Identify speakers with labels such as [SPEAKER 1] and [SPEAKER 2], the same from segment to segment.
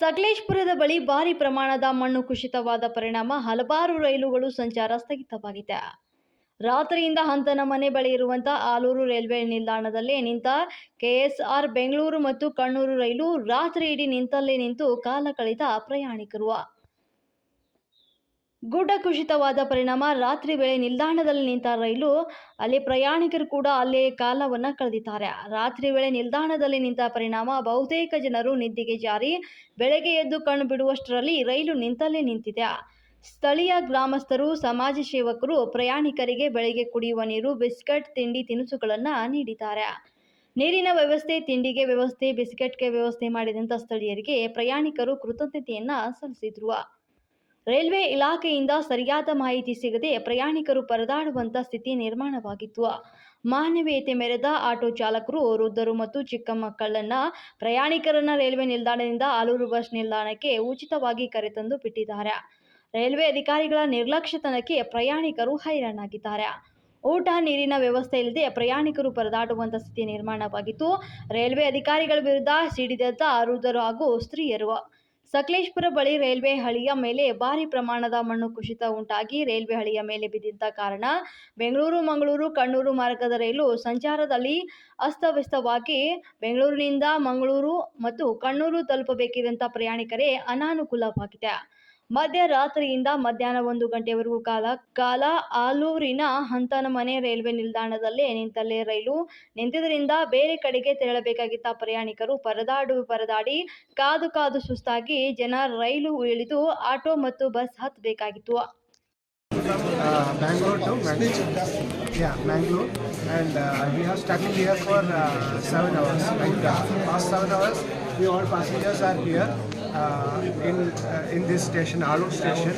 [SPEAKER 1] ಸಕಲೇಶ್ಪುರದ ಬಳಿ ಭಾರಿ ಪ್ರಮಾಣದ ಮಣ್ಣು ಕುಸಿತವಾದ ಪರಿಣಾಮ ಹಲವಾರು ರೈಲುಗಳು ಸಂಚಾರ ಸ್ಥಗಿತವಾಗಿದೆ ರಾತ್ರಿಯಿಂದ ಹಂತನ ಮನೆ ಬಳಿ ಇರುವಂತಹ ಆಲೂರು ರೈಲ್ವೆ ನಿಲ್ದಾಣದಲ್ಲಿ ನಿಂತ ಕೆಎಸ್ಆರ್ ಬೆಂಗಳೂರು ಮತ್ತು ಕಣ್ಣೂರು ರೈಲು ರಾತ್ರಿ ಇಡೀ ನಿಂತಲ್ಲೇ ನಿಂತು ಕಾಲ ಕಳೆದ ಪ್ರಯಾಣಿಕರು. ಗುಡ್ಡ ಕುಸಿತವಾದ ಪರಿಣಾಮ. ರಾತ್ರಿ ವೇಳೆ ನಿಲ್ದಾಣದಲ್ಲಿ ನಿಂತ ರೈಲು, ಅಲ್ಲಿ ಪ್ರಯಾಣಿಕರು ಕೂಡ ಅಲ್ಲೇ ಕಾಲವನ್ನ ಕಳೆದಿದ್ದಾರೆ. ರಾತ್ರಿ ವೇಳೆ ನಿಲ್ದಾಣದಲ್ಲಿ ನಿಂತ ಪರಿಣಾಮ. ಬಹುತೇಕ ಜನರು ನಿದ್ದೆಗೆ ಜಾರಿ. ಬೆಳಗ್ಗೆ ಎದ್ದು ಕಣ್ಣು ಬಿಡುವಷ್ಟರಲ್ಲಿ ರೈಲು ನಿಂತಲ್ಲೇ ನಿಂತಿದೆ. ಸ್ಥಳೀಯ ಗ್ರಾಮಸ್ಥರು, ಸಮಾಜ ಸೇವಕರು, ಪ್ರಯಾಣಿಕರಿಗೆ ಬೆಳಗ್ಗೆ ಕುಡಿಯುವ ನೀರು, ಬಿಸ್ಕೆಟ್, ತಿಂಡಿ, ತಿನಿಸುಗಳನ್ನು ನೀಡಿದ್ದಾರೆ. ನೀರಿನ ವ್ಯವಸ್ಥೆ, ತಿಂಡಿಗೆ ವ್ಯವಸ್ಥೆ, ಬಿಸ್ಕೆಟ್ಗೆ ವ್ಯವಸ್ಥೆ ಮಾಡಿದಂಥ ಸ್ಥಳೀಯರಿಗೆ ಪ್ರಯಾಣಿಕರು ಕೃತಜ್ಞತೆಯನ್ನು ಸಲ್ಲಿಸಿದ್ರು. ರೈಲ್ವೆ ಇಲಾಖೆಯಿಂದ ಸರಿಯಾದ ಮಾಹಿತಿ ಸಿಗದೆ ಪ್ರಯಾಣಿಕರು ಪರದಾಡುವಂಥ ಸ್ಥಿತಿ ನಿರ್ಮಾಣವಾಗಿತ್ತು. ಮಾನವೀಯತೆ ಮೆರೆದ ಆಟೋ ಚಾಲಕರು, ವೃದ್ಧರು ಮತ್ತು ಚಿಕ್ಕ ಮಕ್ಕಳನ್ನ ಪ್ರಯಾಣಿಕರನ್ನ ರೈಲ್ವೆ ನಿಲ್ದಾಣದಿಂದ ಆಲೂರು ಬಸ್ ನಿಲ್ದಾಣಕ್ಕೆ ಉಚಿತವಾಗಿ ಕರೆತಂದು ಬಿಟ್ಟಿದ್ದಾರೆ. ರೈಲ್ವೆ ಅಧಿಕಾರಿಗಳ ನಿರ್ಲಕ್ಷ್ಯತನಕ್ಕೆ ಪ್ರಯಾಣಿಕರು ಹೈರಾಣಾಗಿದ್ದಾರೆ. ಊಟ, ನೀರಿನ ವ್ಯವಸ್ಥೆ ಇಲ್ಲದೆ ಪ್ರಯಾಣಿಕರು ಪರದಾಡುವಂಥ ಸ್ಥಿತಿ ನಿರ್ಮಾಣವಾಗಿತ್ತು. ರೈಲ್ವೆ ಅಧಿಕಾರಿಗಳ ವಿರುದ್ಧ ಸಿಡಿದಂಥ ವೃದ್ಧರು ಹಾಗೂ ಸ್ತ್ರೀಯರು ಸಕಲೇಶ್ಪುರ ಬಳಿ ರೈಲ್ವೆ ಹಳಿಯ ಮೇಲೆ ಭಾರಿ ಪ್ರಮಾಣದ ಮಣ್ಣು ಕುಸಿತ ಉಂಟಾಗಿ ರೈಲ್ವೆ ಹಳಿಯ ಮೇಲೆ ಬಿದ್ದಿದ್ದ ಕಾರಣ ಬೆಂಗಳೂರು, ಮಂಗಳೂರು, ಕಣ್ಣೂರು ಮಾರ್ಗದ ರೈಲು ಸಂಚಾರದಲ್ಲಿ ಅಸ್ತವ್ಯಸ್ತವಾಗಿ ಬೆಂಗಳೂರಿನಿಂದ ಮಂಗಳೂರು ಮತ್ತು ಕಣ್ಣೂರು ತಲುಪಬೇಕಿದ್ದಂಥ ಪ್ರಯಾಣಿಕರೇ ಅನಾನುಕೂಲವಾಗಿದೆ ಮಧ್ಯರಾತ್ರಿಯಿಂದ ಮಧ್ಯಾಹ್ನ ಒಂದು ಗಂಟೆವರೆಗೂ ಕಾಲ ಕಾಲ ಆಲೂರಿನ ಹಂತನ ಮನೆ ರೈಲ್ವೆ ನಿಲ್ದಾಣದಲ್ಲೇ ನಿಂತಲ್ಲೇ ರೈಲು ನಿಂತಿದ್ದರಿಂದ ಬೇರೆ ಕಡೆಗೆ ತೆರಳಬೇಕಾಗಿತ್ತ ಪ್ರಯಾಣಿಕರು ಪರದಾಡು ಪರದಾಡಿ ಕಾದು ಕಾದು ಸುಸ್ತಾಗಿ ಜನ ರೈಲು ಇಳಿದು ಆಟೋ ಮತ್ತು bus ಹತ್ತಬೇಕಾಗಿತ್ತು.
[SPEAKER 2] Two we here for hours like passengers are here in uh, in this station, Alur station,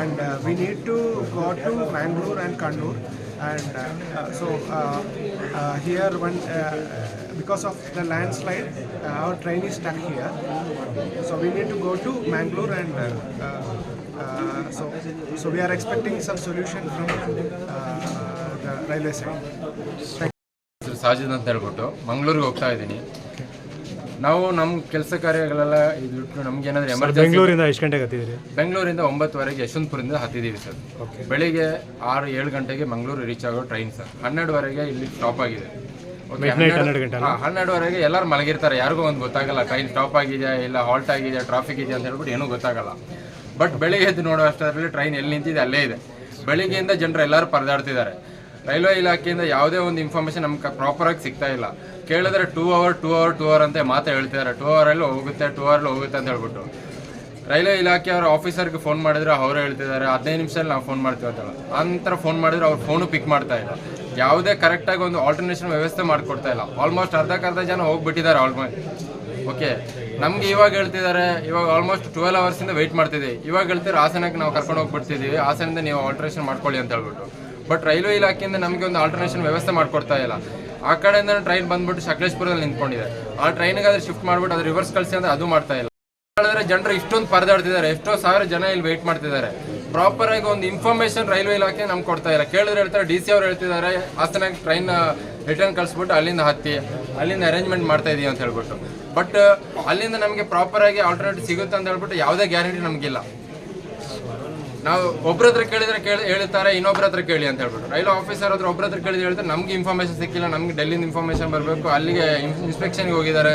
[SPEAKER 2] and uh, we need to go to Mangalore and Kannur. And uh, uh, so uh, uh, here, when uh, because of the landslide, uh, our train is stuck here. So we need to go to Mangalore and. Uh, uh, uh, so, so we are expecting some solution from uh, the railway side.
[SPEAKER 3] Thank Sajid ಅಂತ ಹೇಳ್ಬಿಟ್ಟು ಮಂಗಳೂರಿಗೆ ಹೋಗ್ತಾ ಇದ್ದೀನಿ ನಾವು ನಮ್ಮ ಕೆಲಸ ಕಾರ್ಯಗಳೆಲ್ಲ ಇದ್ಬಿಟ್ಟು ನಮ್ಗೆ ಏನಾದ್ರೆ ಎಮರ್ಜೆನ್ಸಿ
[SPEAKER 4] ಬೆಂಗಳೂರಿಂದ ಎಷ್ಟು ಗಂಟೆಗೆ ಹತ್ತಿದ್ರಿ
[SPEAKER 3] ಬೆಂಗಳೂರಿಂದ ಒಂಬತ್ತುವರೆಗೆ ಯಶವಂತಪುರದಿಂದ ಹತ್ತಿದ್ದೀವಿ ಸರ್. ಬೆಳಿಗ್ಗೆ ಆರು ಏಳು ಗಂಟೆಗೆ ಮಂಗಳೂರು ರೀಚ್ ಆಗೋ ಟ್ರೈನ್ ಸರ್. ಹನ್ನೆರಡುವರೆಗೆ ಇಲ್ಲಿ ಸ್ಟಾಪ್ ಆಗಿದೆ. Okay,
[SPEAKER 4] ಹನ್ನೆರಡು ಗಂಟೆ
[SPEAKER 3] ಹಾ, ಹನ್ನೆರಡುವರೆಗೆ ಎಲ್ಲರೂ ಮಲಗಿರ್ತಾರೆ. ಯಾರಿಗೂ ಒಂದು ಗೊತ್ತಾಗಲ್ಲ ಟ್ರೈನ್ ಸ್ಟಾಪ್ ಆಗಿದೆ ಇಲ್ಲ ಹಾಲ್ಟ್ ಆಗಿದೆ ಟ್ರಾಫಿಕ್ ಇದೆ ಅಂತ ಹೇಳ್ಬಿಟ್ಟು ಏನೂ ಗೊತ್ತಾಗಲ್ಲ. ಬಟ್ ಬೆಳಿಗ್ಗೆ ಎದ್ದು ನೋಡೋ ಅಷ್ಟರಲ್ಲಿ ಟ್ರೈನ್ ಎಲ್ಲಿ ನಿಂತಿದೆ ಅಲ್ಲೇ ಇದೆ. ಬೆಳಿಗ್ಗೆಯಿಂದ ಜನರು ಎಲ್ಲರೂ ಪರದಾಡ್ತಿದ್ದಾರೆ. ರೈಲ್ವೆ ಇಲಾಖೆಯಿಂದ ಯಾವುದೇ ಒಂದು ಇನ್ಫಾರ್ಮೇಶನ್ ನಮ್ಗೆ ಪ್ರಾಪರಾಗಿ ಸಿಗ್ತಾ ಇಲ್ಲ. ಕೇಳಿದ್ರೆ two hour two hour two hour ಅಂತ ಮಾತ್ರ ಹೇಳ್ತಿದ್ದಾರೆ. ಟೂ ಅವರಲ್ಲಿ ಹೋಗುತ್ತೆ ಟೂ ಅವರಲ್ಲಿ ಹೋಗುತ್ತೆ ಅಂತ ಹೇಳ್ಬಿಟ್ಟು. ರೈಲ್ವೆ ಇಲಾಖೆಯವರ ಆಫೀಸರ್ಗೆ ಫೋನ್ ಮಾಡಿದ್ರೆ ಅವರು ಹೇಳ್ತಿದ್ದಾರೆ, ಹದಿನೈದು ನಿಮಿಷದಲ್ಲಿ ನಾವು ಫೋನ್ ಮಾಡ್ತೀವಿ ಅಂತ ಆ ಫೋನ್ ಮಾಡಿದ್ರೆ ಅವ್ರು ಫೋನು ಪಿಕ್ ಮಾಡ್ತಾ ಇಲ್ಲ. ಯಾವುದೇ ಕರೆಕ್ಟಾಗಿ ಒಂದು ಆಲ್ಟರ್ನೇಷನ್ ವ್ಯವಸ್ಥೆ ಮಾಡಿಕೊಡ್ತಾ ಇಲ್ಲ. ಆಲ್ಮೋಸ್ಟ್ ಅರ್ಧಕ್ಕರ್ಧ ಜನ ಹೋಗ್ಬಿಟ್ಟಿದ್ದಾರೆ ಆಲ್ಮೋಸ್ಟ್ ಓಕೆ ನಮ್ಗೆ ಇವಾಗ ಹೇಳ್ತಿದ್ದಾರೆ, ಇವಾಗ ಆಲ್ಮೋಸ್ಟ್ ಟ್ವೆಲ್ ಅವರ್ಸಿಂದ ವೆಯ್ಟ್ ಮಾಡ್ತಿದ್ದೀವಿ. ಇವಾಗ ಹೇಳ್ತಾರೆ ಹಾಸನಕ್ಕೆ ನಾವು ಕರ್ಕೊಂಡು ಹೋಗ್ಬಿಡ್ತಿದ್ದೀವಿ. ಹಾಸನದಿಂದ ನೀವು ಆಲ್ಟ್ರೇಷನ್ ಮಾಡ್ಕೊಳ್ಳಿ ಅಂತ ಹೇಳ್ಬಿಟ್ಟು. ಬಟ್ ರೈಲ್ವೆ ಇಲಾಖೆಯಿಂದ ನಮಗೆ ಒಂದು ಆಲ್ಟರ್ನೇಷನ್ ವ್ಯವಸ್ಥೆ ಮಾಡಿಕೊಡ್ತಾ ಇಲ್ಲ. ಆ ಕಡೆಯಿಂದ ಟ್ರೈನ್ ಬಂದ್ಬಿಟ್ಟು ಸಕಲೇಶ್ಪುರದಲ್ಲಿ ನಿಂತ್ಕೊಂಡಿದೆ. ಆ ಟ್ರೈನಿಗೆ ಅದ್ರ ಶಿಫ್ಟ್ ಮಾಡ್ಬಿಟ್ಟು ಅದು ರಿವರ್ಸ್ ಕಳಿಸಿ ಅಂದ್ರೆ ಅದು ಮಾಡ್ತಾ ಇಲ್ಲ. ಹೇಳಿದ್ರೆ ಜನರು ಇಷ್ಟೊಂದು ಪರದಾಡ್ತಿದ್ದಾರೆ. ಎಷ್ಟೋ ಸಾವಿರ ಜನ ಇಲ್ಲಿ ವೆಯ್ಟ್ ಮಾಡ್ತಿದ್ದಾರೆ. ಪ್ರಾಪರ್ ಆಗಿ ಒಂದು ಇನ್ಫಾರ್ಮೇಶನ್ ರೈಲ್ವೆ ಇಲಾಖೆ ನಮ್ಗೆ ಕೊಡ್ತಾ ಇಲ್ಲ. ಕೇಳಿದ್ರೆ ಹೇಳ್ತಾರೆ ಡಿ ಸಿ ಅವ್ರು ಹೇಳ್ತಿದ್ದಾರೆ, ಹಾಸನಾಗಿ ಟ್ರೈನ್ ರಿಟರ್ನ್ ಕಳಿಸ್ಬಿಟ್ಟು ಅಲ್ಲಿಂದ ಹತ್ತಿ, ಅಲ್ಲಿಂದ ಅರೇಂಜ್ಮೆಂಟ್ ಮಾಡ್ತಾ ಇದೀವಿ ಅಂತ ಹೇಳ್ಬಿಟ್ಟು. ಬಟ್ ಅಲ್ಲಿಂದ ನಮಗೆ ಪ್ರಾಪರ್ ಆಗಿ ಆಲ್ಟರ್ನೇಟಿವ್ ಸಿಗುತ್ತೆ ಅಂತ ಹೇಳ್ಬಿಟ್ಟು ಯಾವುದೇ ಗ್ಯಾರಂಟಿ ನಮಗಿಲ್ಲ. ನಾವು ಒಬ್ರ ಹತ್ರ ಕೇಳಿದ್ರೆ ಕೇಳಿ ಹೇಳ್ತಾರೆ ಇನ್ನೊಬ್ರ ಹತ್ರ ಕೇಳಿ ಅಂತ ಹೇಳ್ಬಿಟ್ಟು. ರೈಲ್ವೆ ಆಫೀಸರ್ ಹತ್ರ ಒಬ್ರ ಹತ್ರ ಕೇಳಿದ್ರೆ ಹೇಳ್ತಾರೆ ನಮ್ಗೆ ಇನ್ಫಾರ್ಮೇಶನ್ ಸಿಕ್ಕಿಲ್ಲ ನಮ್ಗೆ ಡೆಲ್ಲಿಂದ ಇನ್ಫಾರ್ಮೇಶನ್ ಬರಬೇಕು ಅಲ್ಲಿಗೆ ಇನ್ಸ್ಪೆಕ್ಷನ್ಗೆ ಹೋಗಿದ್ದಾರೆ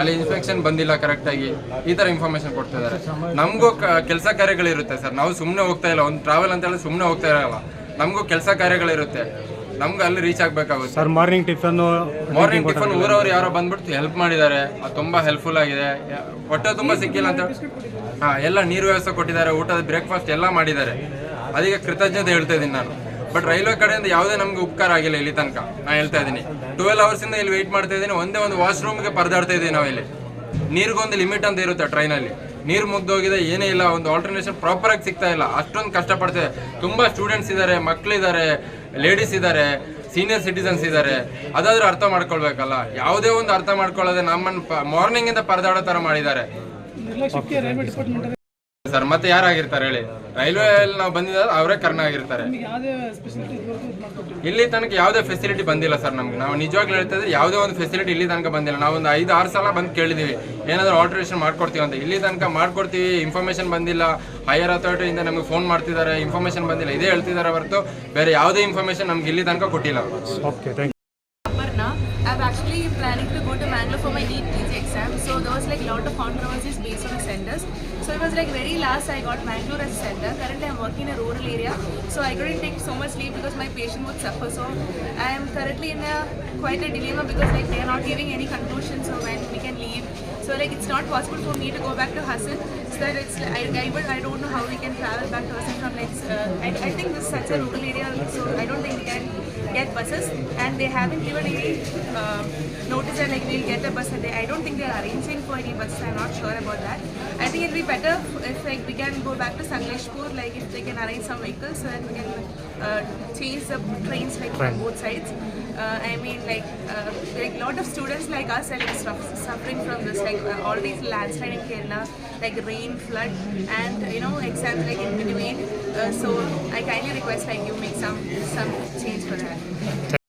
[SPEAKER 3] ಅಲ್ಲಿ ಇನ್ಸ್ಪೆಕ್ಷನ್ ಬಂದಿಲ್ಲ ಕರೆಕ್ಟಾಗಿ ಈ ಥರ ಇನ್ಫಾರ್ಮೇಶನ್ ಕೊಡ್ತಿದ್ದಾರೆ ನಮಗೂ ಕೆಲಸ ಕಾರ್ಯಗಳಿರುತ್ತೆ ಸರ್. ನಾವು ಸುಮ್ಮನೆ ಹೋಗ್ತಾ ಇಲ್ಲ ಒಂದು ಟ್ರಾವೆಲ್ ಅಂತ ಹೇಳಿ ಸುಮ್ಮನೆ ಹೋಗ್ತಾ ಇರಲ್ಲ. ನಮಗೂ ಕೆಲಸ ಕಾರ್ಯಗಳಿರುತ್ತೆ. ನಮ್ಗೆ ಅಲ್ಲಿ reach ಆಗಬೇಕಾಗುತ್ತೆ.
[SPEAKER 4] Sir morning tiffin
[SPEAKER 3] morning tiffin ಊರವ್ರು ಯಾರೋ ಬಂದ್ಬಿಟ್ಟು ಹೆಲ್ಪ್ ಮಾಡಿದ್ದಾರೆ. ಅದು ತುಂಬಾ ಹೆಲ್ಪ್ಫುಲ್ ಆಗಿದೆ. ಹೊಟ್ಟೆ ತುಂಬಾ ಸಿಕ್ಕಿಲ್ಲ ಅಂತ ಎಲ್ಲ ನೀರು ವ್ಯವಸ್ಥೆ ಕೊಟ್ಟಿದ್ದಾರೆ, ಊಟದ ಬ್ರೇಕ್ಫಾಸ್ಟ್ ಎಲ್ಲ ಮಾಡಿದ್ದಾರೆ. ಅದಕ್ಕೆ ಕೃತಜ್ಞತೆ ಹೇಳ್ತಾ ಇದ್ದೀನಿ ನಾನು. ಬಟ್ ರೈಲ್ವೆ ಕಡೆಯಿಂದ ಯಾವುದೇ ನಮಗೆ ಉಪಕಾರ ಆಗಿಲ್ಲ ಇಲ್ಲಿ ತನಕ. ನಾನು ಹೇಳ್ತಾ ಇದ್ದೀನಿ. ಟ್ವೆಲ್ ಅವರ್ಸಿಂದ ಇಲ್ಲಿ ವೆಯ್ಟ್ ಮಾಡ್ತಾ ಇದ್ದೀನಿ. ಒಂದೇ ಒಂದು ವಾಶ್ರೂಮ್ಗೆ ಪರದಾಡ್ತಾ ಇದ್ದೀವಿ ನಾವು ಇಲ್ಲಿ. ನೀರಿಗೊಂದು ಲಿಮಿಟ್ ಅಂತ ಇರುತ್ತೆ ಟ್ರೈನಲ್ಲಿ ನೀರು ಮುಗ್ದೋಗಿದೆ, ಏನೇ ಇಲ್ಲ, ಒಂದು ಆಲ್ಟರ್ನೇಷನ್ ಪ್ರಾಪರ್ ಆಗಿ ಸಿಗ್ತಾ ಇಲ್ಲ. ಅಷ್ಟೊಂದು ಕಷ್ಟಪಡ್ತೇವೆ ತುಂಬ ಸ್ಟೂಡೆಂಟ್ಸ್ ಇದ್ದಾರೆ ಮಕ್ಕಳಿದ್ದಾರೆ ಲೇಡೀಸ್ ಇದ್ದಾರೆ ಸೀನಿಯರ್ ಸಿಟಿಸನ್ಸ್ ಇದ್ದಾರೆ ಅದಾದರೂ ಅರ್ಥ ಮಾಡ್ಕೊಳ್ಬೇಕಲ್ಲ? ಯಾವುದೇ ಒಂದು ಅರ್ಥ ಮಾಡ್ಕೊಳ್ಳೋದೆ ನಮ್ಮನ್ನು ಮಾರ್ನಿಂಗಿಂದ ಪರದಾಡೋ ಥರ ಮಾಡಿದ್ದಾರೆ. ಸರ್ ಮತ್ತೆ ಯಾರಾಗಿರ್ತಾರೆ ಹೇಳಿ? ರೈಲ್ವೆ ನಾವು ಬಂದಿದ್ದಾರೆ ಅವರೇ ಕರ್ಣ ಆಗಿರ್ತಾರೆ. ಇಲ್ಲಿ ತನಕ ಯಾವುದೇ ಫೆಸಿಲಿಟಿ ಬಂದಿಲ್ಲ ಸರ್ ನಮ್ಗೆ. ನಾವು ನಿಜವಾಗ್ಲೂ ಹೇಳ್ತಾ ಇದ್ರೆ ಯಾವುದೇ ಒಂದು ಫೆಸಿಲಿಟಿ ಇಲ್ಲಿ ತನಕ ಬಂದಿಲ್ಲ. ನಾವು ಒಂದು ಐದು ಆರು ಸಲ ಬಂದು ಕೇಳಿದೀವಿ. ಏನಾದರೂ ಆಲ್ಟ್ರೇಷನ್ ಮಾಡ್ಕೊಡ್ತೀವಿ ಅಂತ. ಇಲ್ಲಿ ತನಕ ಮಾಡ್ಕೊಡ್ತೀವಿ ಇನ್ಫಾರ್ಮೇಶನ್ ಬಂದಿಲ್ಲ. ಹೈಯರ್ ಅಥಾರಿಟಿಯಿಂದ ನಮಗೆ ಫೋನ್ ಮಾಡ್ತಿದ್ದಾರೆ ಇನ್ಫಾರ್ಮೇಶನ್ ಬಂದಿಲ್ಲ. ಇದೇ ಹೇಳ್ತಿದ್ದಾರೆ ಹೊರತು ಬೇರೆ ಯಾವುದೇ ಇನ್ಫಾರ್ಮೇಶನ್ ನಮ್ಗೆ ಇಲ್ಲಿ ತನಕ ಕೊಟ್ಟಿಲ್ಲ.
[SPEAKER 4] Okay
[SPEAKER 5] very last I got Bangalore as center. Currently I'm working in a rural area. So I couldn't take so much leave because my patient would suffer. So I am currently in a quite a dilemma because like they are not giving any conclusion so when we can leave. So like it's not possible for me to go back to Hassan. So that it's like, I, I, I don't know how we can travel back to Hassan from like uh, I, I think this is such a rural area so I don't think we can get buses and they haven't given any uh, notice that like we'll get a bus and they, I don't think they're arranging for any buses. I'm not sure about that. I think it'll be better if like we can go back to Sangleshpur like if they can arrange some vehicles so that we can uh, change the trains like from both sides. Uh, I mean like uh, like lot of students like us are like suffering from this like uh, all these landslide in Kerala like rain flood and you know exams like in between Uh, so I kindly request like you make some some change for that